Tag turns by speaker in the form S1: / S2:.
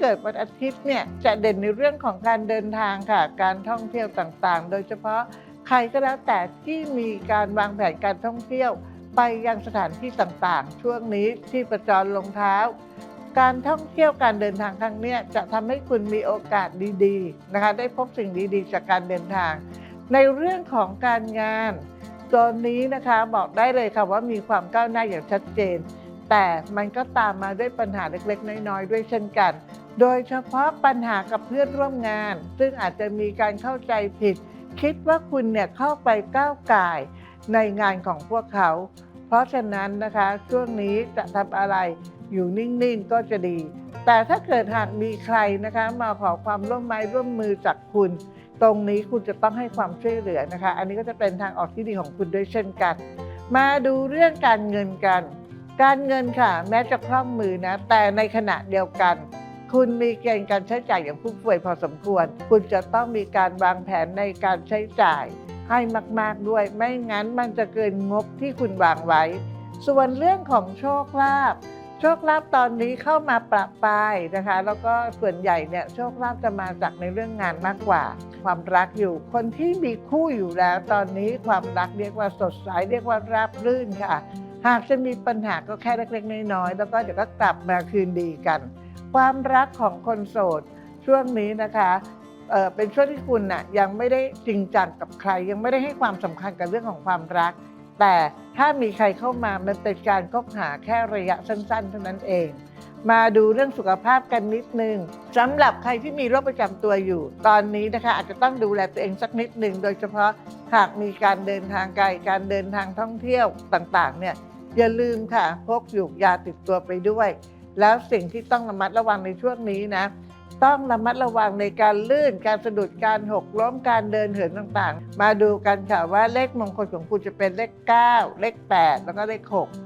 S1: เกิดวันอาทิตย์เนี่ยจะเด่นในเรื่องของการเดินทางค่ะ การท่องเที่ยวต่างๆ โดยเฉพาะใครก็แล้วแต่ที่มีการวางแผนการท่องเที่ยว ไปยังสถานที่ต่างๆ ช่วงนี้ที่ประจรลงเท้า การท่องเที่ยวการเดินทางครั้งนี้จะทำให้คุณมีโอกาสดีๆนะคะ ได้พบสิ่งดีๆ จากการเดินทาง ในเรื่องของการงานตอนนี้นะคะบอกได้เลยค่ะว่ามีความก้าวหน้าอย่างชัดเจน แต่มันก็ตามมาด้วยปัญหาเล็กๆ น้อยๆ ด้วยเช่นกัน โดยเฉพาะปัญหากับเพื่อนร่วมงาน ซึ่งอาจจะมีการเข้าใจผิด คิดว่าคุณเนี่ยเข้าไปก้าวไก่ายในงานของพวกเขา เพราะฉะนั้นนะคะช่วงนี้จะทำอะไรอยู่นิ่งๆก็จะดี แต่ถ้าเกิดหากมีใครนะคะมาขอความร่วมไม้ร่วมมือจากคุณ ตรงนี้คุณจะต้องให้ความช่วยเหลือนะคะ อันนี้ก็จะเป็นทางออกที่ดีของคุณด้วยเช่นกัน มาดูเรื่องการเงินกัน การเงินค่ะ แม้จะคล่องมือนะ แต่ในขณะเดียวกัน คุณมีเกณฑ์การใช้จ่ายอย่างฟุ่มเฟือยพอสมควร คุณจะต้องมีการวางแผนในการใช้จ่ายให้มาก ๆด้วย ไม่งั้นมันจะเกินงบที่คุณวางไว้ ส่วนเรื่องของโชคลาภโชคลาภตอนนี้เข้ามาประปรายนะคะ แล้วก็ส่วนใหญ่เนี่ยโชคลาภจะมาจากในเรื่องงานมากกว่า ความรักอยู่ คนที่มีคู่อยู่แล้วตอนนี้ความรักเรียกว่าสดใสเรียกว่าราบรื่นค่ะ หากจะมีปัญหาก็แค่เล็กๆน้อยๆแล้วก็เดี๋ยวก็กลับมาคืนดีกัน ความรักของคนโสดช่วงนี้นะคะเเป็นช่วงที่คุณน่ะยังไม่ได้จริงจังกับใคร ยังไม่ได้ให้ความสำคัญกับเรื่องของความรัก แต่ถ้ามีใครเข้ามามันเป็นการคบหาแค่ระยะสั้นๆเท่านั้นเอง มาดูเรื่องสุขภาพกันนิดนึงสำหรับใครที่มีโรคประจำตัวอยู่ ตอนนี้นะคะอาจจะต้องดูแลตัวเองสักนิดหนึ่งโดยเฉพาะหากมีการเดินทางไกลการเดินทางท่องเที่ยวต่างๆเนี่ย อย่าลืมค่ะพกหยูกยาติดตัวไปด้วย แล้วสิ่งที่ต้องระมัดระวังในช่วงนี้นะ ต้องระมัดระวังในการลื่น การสะดุดการหกล้มการเดินเหินต่างๆ มาดูกันค่ะว่าเลขมงคลของคุณจะเป็นเลข 9 เลข 8 แล้วก็เลข 6